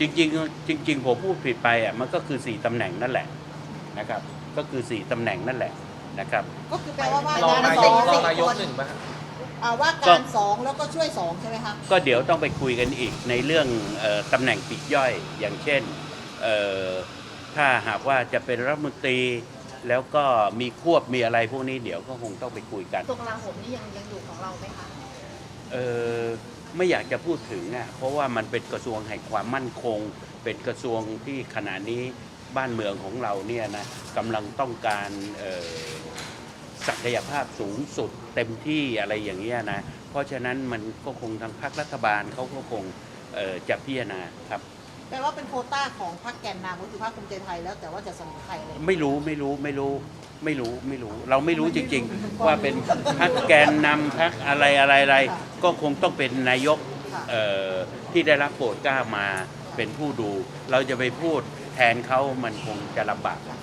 จริงๆจริง ๆ ผมพูดผิดไปอะมันก็คือสี่ตำแหน่งนั่นแหละนะครับ ก็คือสี่ตำแหน่งนั่นแหละนะครับ ก็คือแปลว่าว่ารองงานนาสยอกงรองสิบนายกคนหนึ่งป่ะฮะ อ่าว่าการสองแล้วก็ช่วยสองใช่ไหมคะก็เดี๋ยวต้องไปคุยกันอีกในเรื่องเออตำแหน่งปลีกย่อยอย่างเช่นเอ่อถ้าหากว่าจะเป็นรัฐมนตรี แล้วก็มีควบมีอะไรพวกนี้เดี๋ยวก็คงต้องไปคุยกัน ตรงกลาโหมนี่ยังยังอยู่ของเราไหมคะ เออ ไม่อยากจะพูดถึงอะเพราะว่ามันเป็นกระทรวงแห่งความมั่นคง เป็นกระทรวงที่ขณะนี้บ้านเมืองของเราเนี่ยนะกำลังต้องการเอ่อศักยภาพสูงสุดเต็มที่อะไรอย่างเงี้ยนะ เพราะฉะนั้นมันก็คงทางพรรครัฐบาลเขาก็คงเอ่อจะพิจารณาครับแปลว่าเป็นโควต้าของพรรคแกนนำก็คือพรรคภูมิใจไทยแล้วแต่ว่าจะเสนอใครอะไรไม่รู้ไม่รู้ไม่รู้ไม่รู้ไม่รู้ เราไม่รู้จริง ๆ ว่าเป็นพรรคแกนนำพรรคอะไรอะไรอะไร ก็คงต้องเป็นนายกค่ะเอ่อที่ได้รับโปรดเกล้ามาเป็นผู้ดู เราจะไปพูดแทนเขามันคงจะลำบาก